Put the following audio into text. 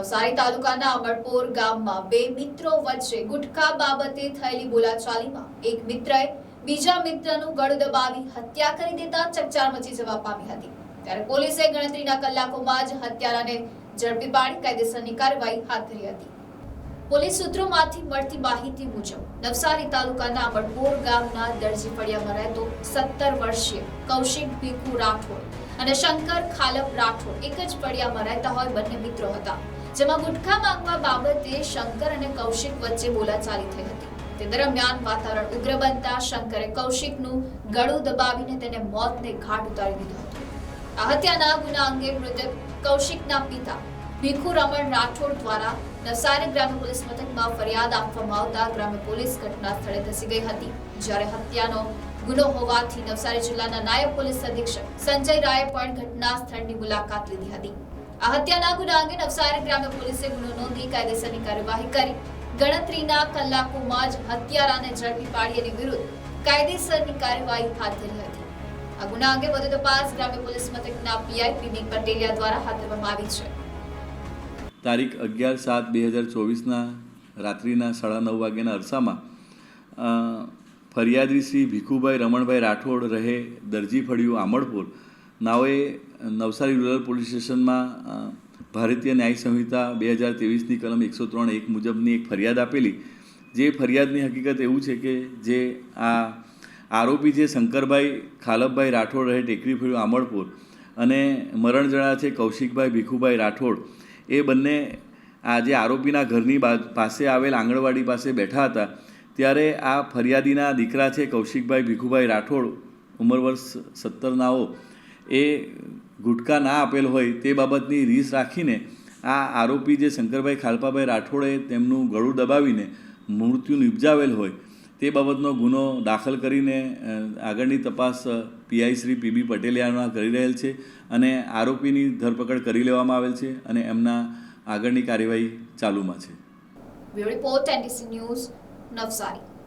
નવસારી તાલુકાના અમરપુર ગામમાં બે મિત્રો વચ્ચે ગુટખા બાબતે થયેલી બોલાચાલીમાં એક મિત્રએ બીજા મિત્રનું ગળ દબાવી હત્યા કરી દેતા ચકચાર મચી જવા પામી હતી. ત્યારે પોલીસે ગણતરીના કલાકોમાં જ હત્યારાને ઝડપી પાડી કાયદેસરની કાર્યવાહી હાથ ધરી હતી. પોલીસ સૂત્રોમાંથી મળતી માહિતી મુજબ, નવસારી તાલુકાના અમરપુર ગામના દરજી ફળિયામાં રહેતો સત્તર વર્ષીય કૌશિક ભીખુ રાઠોડ અને શંકર ખાલપ રાઠોડ એક જ ફળિયામાં રહેતા હોય બંને મિત્રો હતા. જેમાં ગુટખા માંગવા બાબતે શંકર અને કૌશિક વચ્ચે બોલાચાલી થઈ હતી. તે દરમિયાન વાતાવરણ ઉગ્ર બનતા શંકરે કૌશિકનું ગળું દબાવીને તેને મોતને ઘાટ ઉતારી દીધો હતો. આ હત્યાના ગુના અંગે મૃતક કૌશિકના પિતા ભીખુ રમણ રાઠોડ દ્વારા નવસારી ગ્રામ્ય પોલીસ મથકમાં ફરિયાદ આપવામાં આવતા ગ્રામ્ય પોલીસ ઘટના સ્થળે ધસી ગઈ હતી, જ્યારે હત્યાનો ગુનો હોવાથી નવસારી જિલ્લાના નાયબ પોલીસ અધિક્ષક સંજય રાયે પણ ઘટના સ્થળની મુલાકાત લીધી હતી. આ હત્યાના ગુના અંગે નવસારી ગ્રામ્ય પોલીસે ગુનો નોંધી કાયદેસરની કાર્યવાહી કરી. ગણતરીના કલાકોમાં જ હત્યારાને ઝડપી પાડી એની વિરુદ્ધ કાયદેસરની કાર્યવાહી હાથ ધરી હતી. આ ગુના અંગે વધુ તપાસ ગ્રામ્ય પોલીસ મથકના પીઆઈ પીબી પટેલિયા દ્વારા હાથ ધરવામાં આવી છે. તારીખ અગિયાર સાત બે હજાર ચોવીસના રાત્રિના સાડા નવ વાગ્યાના અરસામાં ફરિયાદી શ્રી ભીખુભાઈ રમણભાઈ રાઠોડ રહે દરજી ફળિયું આમળપુર નાઓએ નવસારી રૂરલ પોલીસ સ્ટેશનમાં ભારતીય ન્યાય સંહિતા બે હજાર ત્રેવીસની કલમ એકસો ત્રણ એક મુજબની એક ફરિયાદ આપેલી. જે ફરિયાદની હકીકત એવું છે કે જે આ આરોપી જે શંકરભાઈ ખાલપભાઈ રાઠોડ રહે ટેકરી ફળિયું આમળપુર અને મરણ જણા છે કૌશિકભાઈ ભીખુભાઈ રાઠોડ. એ બંને આ જે આરોપીના ઘરની પાસે આવેલ આંગણવાડી પાસે બેઠા હતા. ત્યારે આ ફરિયાદીના દીકરા છે કૌશિકભાઈ ભીખુભાઈ રાઠોડ, ઉંમર વર્ષ સત્તરનાઓ એ ગુટકા ના આપેલ હોય તે બાબતની રીસ રાખીને આ આરોપી જે શંકરભાઈ ખાલપાભાઈ રાઠોડે તેમનું ગળું દબાવીને મૃત્યુ નિપજાવેલ હોય તે બાબતનો ગુનો દાખલ કરીને આગળની તપાસ પીઆઈ શ્રી પીબી પટેલિયાના કરી રહેલ છે અને આરોપીની ધરપકડ કરી લેવામાં આવેલ છે અને એમના આગળની કાર્યવાહી ચાલુમાં છે. ન્યૂઝ નવસારી.